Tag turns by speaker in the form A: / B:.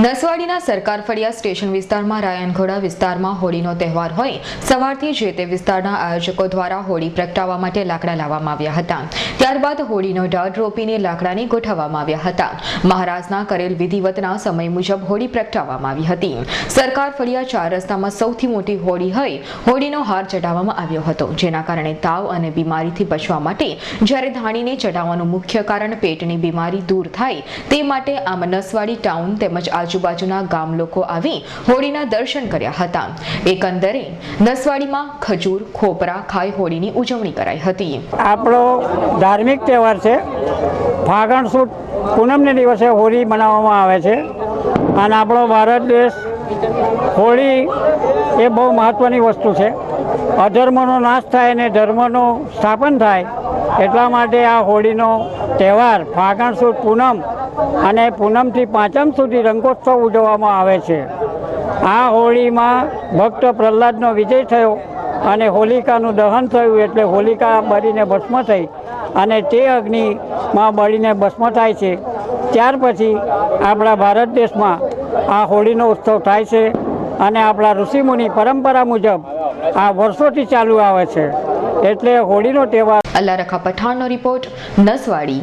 A: નસવાડીના સરકાર ફળિયા સ્ટેશન વિસ્તારમાં રાયનઘોડા વિસ્તારમાં હોળીનો તહેવાર હોય, સવારથી જે તે વિસ્તારના આયોજકો દ્વારા હોળી પ્રગટાવવા માટે લાકડા લાવવામાં આવ્યા હતા. ત્યારબાદ હોળીનો ઢાળ રોપીને લાકડાને ગોઠવવામાં આવ્યા હતા. મહારાજના કરેલ વિધિવતના સમય મુજબ હોળી પ્રગટાવવામાં આવી હતી. સરકાર ફળિયા ચાર રસ્તામાં સૌથી મોટી હોળી હોય, હોળીનો હાર ચઢાવવામાં આવ્યો હતો, જેના કારણે તાવ અને બીમારીથી બચવા માટે જ્યારે ધાણીને ચઢાવવાનું મુખ્ય કારણ પેટની બીમારી દૂર થાય, તે માટે આમ નસવાડી ટાઉન તેમજ આજુબાજુના ગામ લોકો આવી હોળીના દર્શન કર્યા હતા. એકંદરે, નસવાડીમાં ખજૂર, ખોપરા ખાઈ હોળીની ઉજવણી કરાઈ હતી.
B: આપણો ધાર્મિક તહેવાર છે. ફાગણ સુદ પૂનમને દિવસે હોળી મનાવવામાં આવે છે. અને આપણો ભારત દેશ હોળી એ બહુ મહત્ત્વની વસ્તુ છે. અધર્મનો નાશ થાય અને ધર્મનું સ્થાપન થાય એટલા માટે આ હોળીનો તહેવાર ફાગણ સુદ પૂનમ અને પૂનમથી પાંચમ સુધી રંગોત્સવ ઉજવવામાં આવે છે. આ હોળીમાં ભક્ત પ્રહલાદનો વિજય થયો અને હોલિકાનું દહન થયું એટલે હોલિકા બળીને ભસ્મ થઈ અને તે અગ્નિમાં બળીને ભસ્મ થાય છે. ત્યાર પછી આપણા ભારત દેશમાં આ હોળીનો ઉત્સવ થાય છે અને આપણા ઋષિમુનિ પરંપરા મુજબ આ વર્ષોથી ચાલુ આવે છે. એટલે હોળીનો તહેવાર
A: અલ્લાહ રખા પઠાણનો રિપોર્ટ નસવાડી.